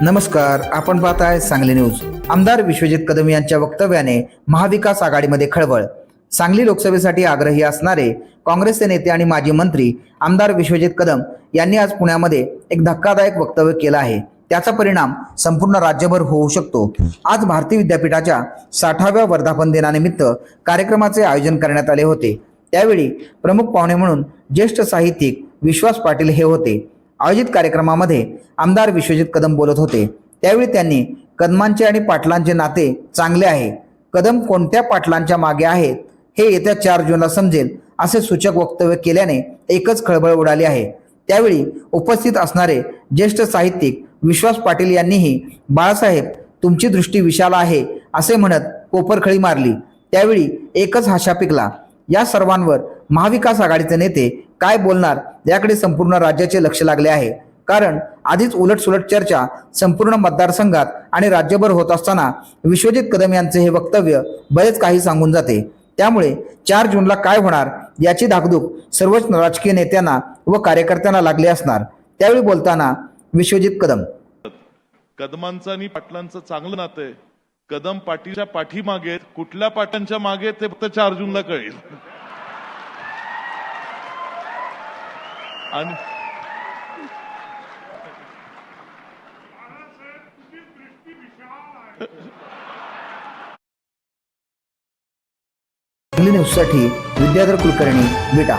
नमस्कार आपण पाहत आहे सांगली न्यूज. आमदार विश्वजित कदम यांच्या वक्तव्याने महाविकास आघाडीमध्ये खळबळ. सांगली लोकसभेसाठी आग्रही असणारे काँग्रेसचे नेते आणि माजी मंत्री आमदार विश्वजित कदम यांनी आज पुण्यामध्ये एक धक्कादायक वक्तव्य केलं आहे. त्याचा परिणाम संपूर्ण राज्यभर होऊ शकतो. आज भारतीय विद्यापीठाच्या साठाव्या वर्धापन दिनानिमित्त कार्यक्रमाचे आयोजन करण्यात आले होते. त्यावेळी प्रमुख पाहुणे म्हणून ज्येष्ठ साहित्यिक विश्वास पाटील हे होते. आयोजित कार्यक्रमामध्ये आमदार विश्वजित कदम बोलत होते. त्यावेळी त्यांनी कदमांचे आणि पाटलांचे नाते चांगले आहे. कदम कोणत्या पाटलांच्या मागे आहेत हे येत्या चार जूनला समजेल असे सूचक वक्तव्य केल्याने एकच खळबळ उडाली आहे. त्यावेळी उपस्थित असणारे ज्येष्ठ साहित्यिक विश्वास पाटील यांनीही बाळासाहेब तुमची दृष्टी विशाल आहे असे म्हणत कोपरखळी मारली. त्यावेळी एकच हाशा पिकला. या सर्वांवर महाविकास आघाडीचे नेते काय बोलणार याकडे संपूर्ण राज्याचे लक्ष लागले आहे. कारण आधीच उलटसुलट चर्चा संपूर्ण मतदारसंघात आणि राज्यभर होत असताना विश्वजित कदम यांचे हे वक्तव्य बरेच काही सांगून जाते. त्यामुळे चार जूनला काय होणार याची धाकधूक सर्वच राजकीय नेत्यांना व कार्यकर्त्यांना लागली असणार. त्यावेळी बोलताना विश्वजित कदम. कदमांचं आणि पाटलांचं चांगलं नातं आहे. कदम पाटीच्या पाठीमागे कुठल्या पाटांच्या मागे ते फक्त चार जूनला कळेल. आणि न्यूजसाठी विद्याधर कुलकर्णी विटा